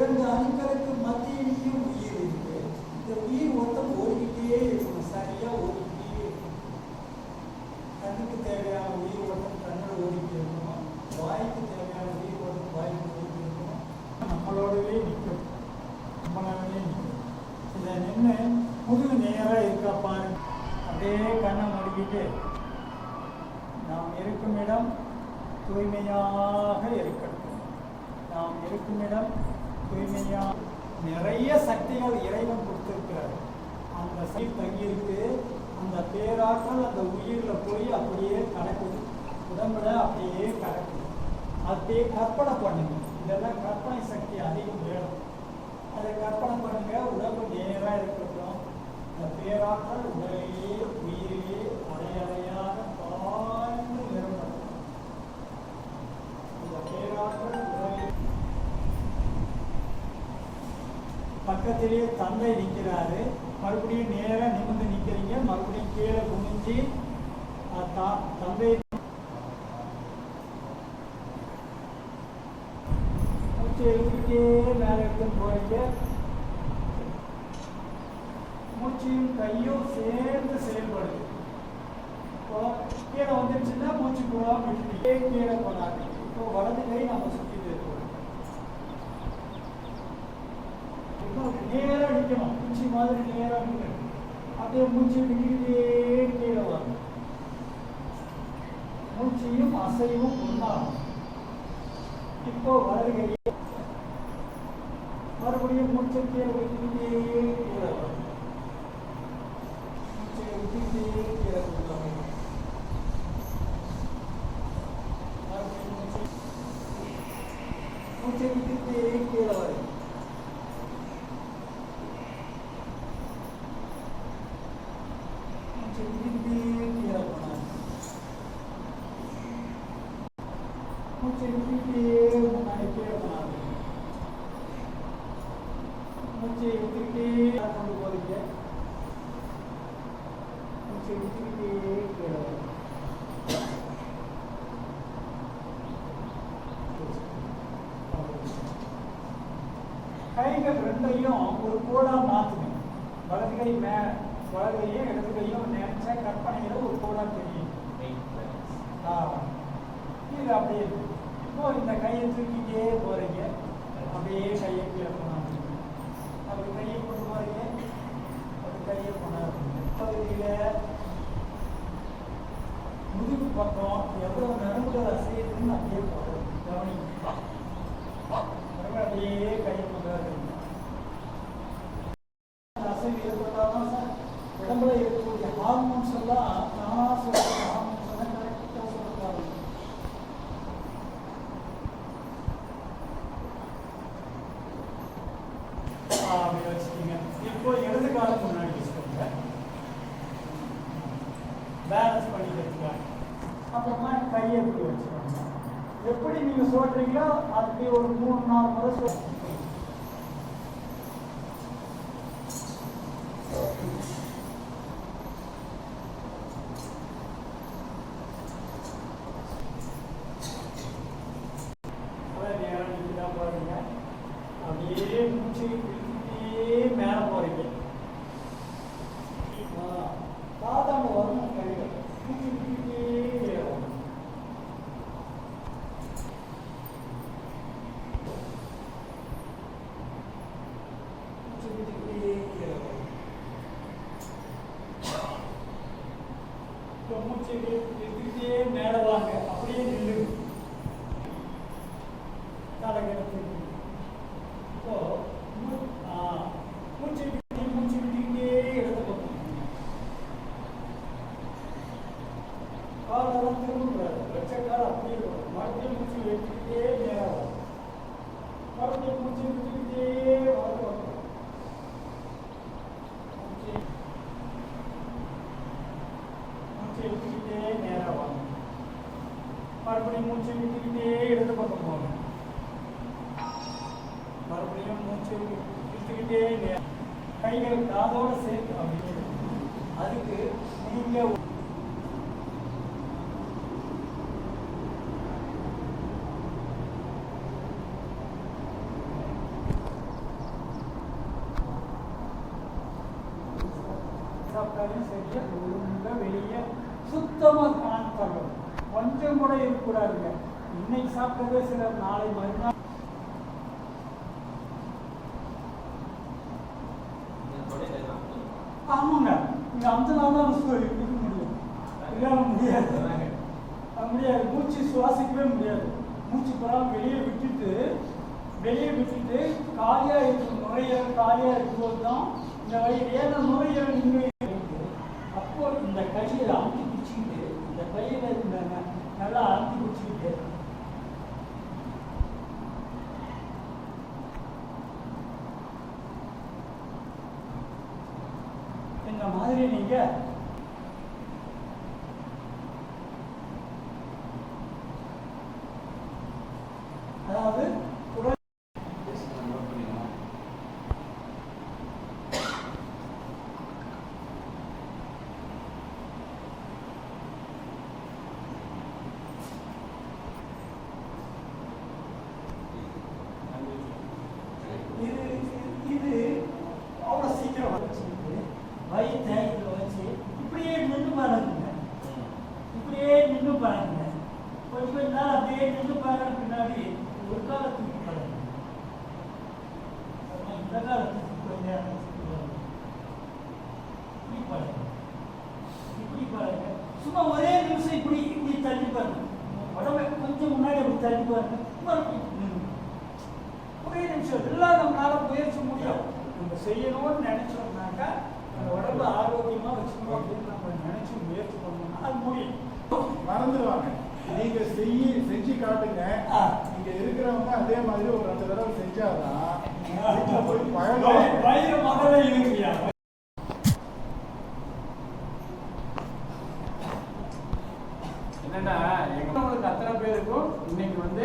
இரண்டு அணுக்களுக்கு மத்தியிலையும் உயிர் இருக்கு. இந்த உயிர் மொத்தம் ஓடிக்கிட்டே இருக்கணும். சரியா ஓடிக்கிட்டே இருக்கணும். கண்ணுக்கு தேவையான உயிர் ஓட்டம் கண்ணில் ஓடிக்கிட்டு இருக்கணும். வாய்க்கு தேவையான உயிர் ஓட்டம் வாய்க்கு ஓடிக்கிட்டு இருக்கணும். நம்மளோடவே நிற்கும் நம்மளாவே நிற்கும் இதை நின்று முதுகு நேராக இருக்கா பாருங்க. அப்படியே கண்ணை மூடிக்கிட்டு நாம் இருக்கும் இடம் தூய்மையாக இருக்கட்டும். நாம் இருக்கும் இடம் தூய்மையா நிறைய சக்திகள் இறைவன் கொடுத்திருக்கிறார். அந்த சக்தி தங்கியிருக்கு. அந்த பேராற்றல் அந்த உயிரில் போய் அப்படியே கடக்குது உடம்புல அப்படியே கடக்குது அப்படியே கற்பனை பண்ணுங்க. இதெல்லாம் கற்பனை சக்தி அதிகம் வேணும். அதை கற்பனை பண்ணுங்க. உடம்பு நேராக இருக்கட்டும். இந்த பேராற்றல் உடல் உயிரிலே அலையலையாக பாய்ந்து நிரம்பணும் இந்த பேராற்றல் உடலில் பக்கத்திலேயே தந்தை நிற்கிறாரு. மறுபடியும் நேரா நிமிர்ந்து நிற்கிறீங்க. மறுபடியும் கீழே குனிஞ்சு அஹ், தா- தந்தை மூச்சை இழுத்துக்கிட்டே மேலே எடுத்துன்னு போறீங்க. மூச்சையும் கையும் சேர்ந்து செயல்படுது. இப்போ கீழே வந்துருச்சுன்னா மூச்சு போகாம விட்டுட்டே கீழே போனாங்க இப்போ வலது கை நம்ம நேராக நிற்கணும் மூச்சு மாதிரி நேராக நிற்கணும் அப்படியே மூச்சு நிற்கிட்டே கீழே வரணும் மூச்சையும் அசைவும் ஒன்றாகும் இப்போ வலது மறுபடியும் மூச்சை கீழே வைத்துக்கிட்டே கீழே வரும் மூச்சை வைத்துக்கிட்டே கீழே கொடுத்தாங்க மூச்சை விட்டுக்கிட்டே கீழே வரும் மூச்சை விட்டுக்கிட்டே கீழே போனாங்க மூச்சை விட்டுக்கிட்டே முன்னாடி கீழே போனாங்க மூச்சை விட்டுக்கிட்டே கொண்டு போறீங்க மூச்சை விட்டுக்கிட்டே கீழே வரும் கைகள் ரெண்டையும் ஒரு கோடா மாத்துங்க வலது கை மே வலது கையும் இடது கையும் நினைச்ச கற்பனையில ஒரு கோடா தெரியும். இது அப்படியே. இப்போ இந்த கையை தூக்கிட்டே போறீங்க. அப்படியே கையை கீழே போனாங்க அப்படி கையை கொண்டு போறீங்க. அப்படி கையை கொண்டாடுறீங்க பகுதியில முதுகு பக்கம் எவ்வளவு நரம்புகள் அசையுதுன்னு அப்படியே போடுறது கவனிங்க. அப்படியே கையை கொண்டாரு அசைவு ஏற்பட்டாலும் உடம்புல இருக்கக்கூடிய ஹார்மோன் எல்லாம் தானா சொல்ற ஹார்மோன்ஸ் எல்லாம் கரெக்டாக சொல்றாங்க அப்படி வச்சுக்கீங்க இப்போ இடது காலம் முன்னாடி வச்சுக்கோங்க பேலன்ஸ் பண்ணிக்கிறதுக்காக அப்புறமா கையை எப்படி வச்சுக்கோங்க எப்படி நீங்க சொல்றீங்களோ அப்படி ஒரு மூணு நாலு முறை சொல் அதான் நேரம் நிற்கிறா பாருங்க அப்படியே மூச்சு இழுத்துட்டே மேல போறீங்க ஆ, பாதாள வரணும் கைகள் மூச்சு இழுத்துட்டே கீழே வரணும். மூச்சு இழுத்துட்டே கீழே வரணும். இப்போ மூச்சு இழுத்துட்டே மேல வாங்க அப்படியே நில்லுங்க தலைகணக்கு இப்போ மூ- ஆ, மூச்சு விட்டு மூச்சு விட்டுக்கிட்டே இடத்த பக்கம் காலெல்லாம் திரும்பக்கூடாது வச்ச கால் அப்படியே இருக்கும் மறுபடியும் மூச்சு விட்டுக்கிட்டே நேரம் வரும் மறுபடியும் மூச்சு விட்டுக்கிட்டே வலது மறுபடியும் மூச்சு விட்டுக்கிட்டே இடது பக்கம் போகணும். மறுபடியும் மூச்சு விட்டுக்கிட்டே கைகள் காதோட சேர்த்து அப்படின்னு அதுக்கு நீங்கள் சாப்பிட்டாலும் சரியா வெளியே சுத்தமாக கூட இருக்கக்கூடாதுங்க இன்னைக்கு சாப்பிட்டதே சிலர் நாளை மறுநாள். ஆமாங்க. இங்க அஞ்சு நாள் தான் சு- இருக்க முடியும். இல்லாம முடியாது. முடியாது. மூச்சு சுவாசிக்கவே முடியாது. மூச்சு போறாம வெளியே விட்டுட்டு வெளியே விட்டுட்டு காலியா இருக்கும் நுரையீரல் காலியா இருக்கும்போது தான் இந்த வயிறு ஏன்னா நுரையீரல் இங்கே இருக்கு. அப்போ இந்த கையை அமுத்தி பிடிச்சிக்கிட்டு இந்த கையில இந்த ந- நல்லா அமுத்தி பிடிச்சிக்கிட்டு இந்த மாதிரி நீங்கள் அதாவது உடல் இது இது அவ்வளோ சீக்கிரம் வச்சுக்கிட்டு வயிற்றை இதில் வச்சு இப்படியே நின்று பாருங்க இப்படியே நின்று பாருங்க கொஞ்சம் கொஞ்ச நாள் அப்படியே நின்று பாருங்க பின்னாடி ஒரு காலத்துக்கு பாருங்க இந்த காலத்துக்கு கொஞ்ச நேரம் பாருங்க. இப்படி பாருங்க இப்படி பாருங்க சும்மா ஒரே நிமிஷம் இப்படி இப்படி தள்ளி பாருங்க உடம்பை கொஞ்சம் முன்னாடி அப்படி தள்ளி பாருங்க மறுபடியும் நில்லுங்க. ஒரே நிமிஷம். எல்லாம் நம்மளால முயற்சி முடியும் நம்ம செய்யணும்னு நினைச்சோம்னாக்கா அந்த உடம்பு ஆரோக்கியமா வச்சுக்கணும் அப்படின்னு நம்ம நினைச்சு முயற்சி பண்ணோம்னா அது முடியும். மறந்துடுவாங்க நீங்க செய்ய செஞ்சு காட்டுங்க. ஆ. இங்க இருக்கிறவங்க அதே மாதிரி ஒரு ரெண்டு தடவை செஞ்சாதான் வீட்டுல போய் வயிறு முதல்ல இருக்குயா? என்னன்னா எங்களுக்கு அத்தனை பேருக்கும் இன்னைக்கு வந்து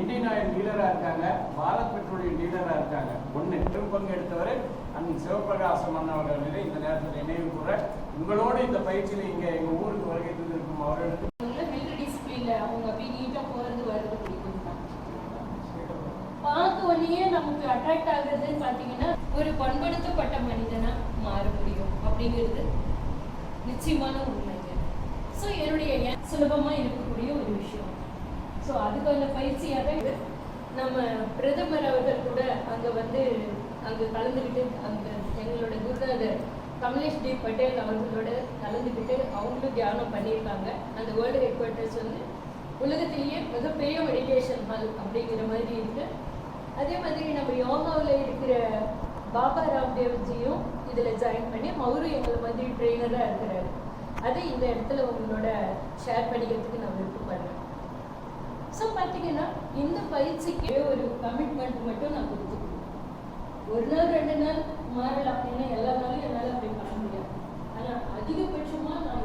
இந்தியன் ஆயில் டீலரா இருக்காங்க. பாரத் பெட்ரோலியம் டீலரா இருக்காங்க. ஒண்ணு பெரும் பங்கு எடுத்தவர் அண்ணன் சிவபிரகாசம் நிலை இந்த நேரத்தில் நினைவு கூற உங்களோட இந்த பயிற்சியில இங்க எங்க ஊருக்கு வருகை தந்திருக்கும் அவர்களுக்கு அவங்கள அவங்க அப்படி நீட்டா போறது வர்றது நமக்கு அட்ராக்ட் ஆகுறதுன்னு பாத்தீங்கன்னா ஒரு பண்படுத்தப்பட்ட மனிதனா மாற முடியும். அப்படிங்கிறது நிச்சயமான உண்மைங்க ஸோ என்னுடைய சுலபமாக இருக்கக்கூடிய ஒரு விஷயம். ஸோ அதுக்கான பயிற்சியாக இது நம்ம பிரதமர் அவர்கள் கூட அங்கே வந்து அங்கே கலந்துக்கிட்டு அந்த எங்களோட குருநாதர் கமலேஷ் டி பட்டேல் அவர்களோட கலந்துக்கிட்டு அவங்களும் தியானம் பண்ணியிருக்காங்க. அந்த வேர்ல்டு ஹெட் குவார்ட்டர்ஸ் வந்து உலகத்திலேயே மிகப்பெரிய மெடிடேஷன் ஹால் அப்படிங்கிற மாதிரி இருக்கு. அதே மாதிரி நம்ம யோகாவில் இருக்கிற பாபா ராம்தேவ்ஜியும் இதில் ஜாயின் பண்ணி அவரும் எங்களை மாதிரி ட்ரெயினராக இருக்கிறாரு. அதை இந்த இடத்துல உங்களோட ஷேர் பண்ணிக்கிறதுக்கு நான் விருப்பப்படுறேன் ஸோ பார்த்தீங்கன்னா இந்த பயிற்சிக்கு ஒரு கமிட்மெண்ட் மட்டும் நான் கொடுத்துருக்கேன் ஒரு நாள் ரெண்டு நாள் மாறல அப்படின்னா எல்லா நாளும் என்னால் அப்படி பண்ண முடியாது. ஆனால் அதிகபட்சமாக நான்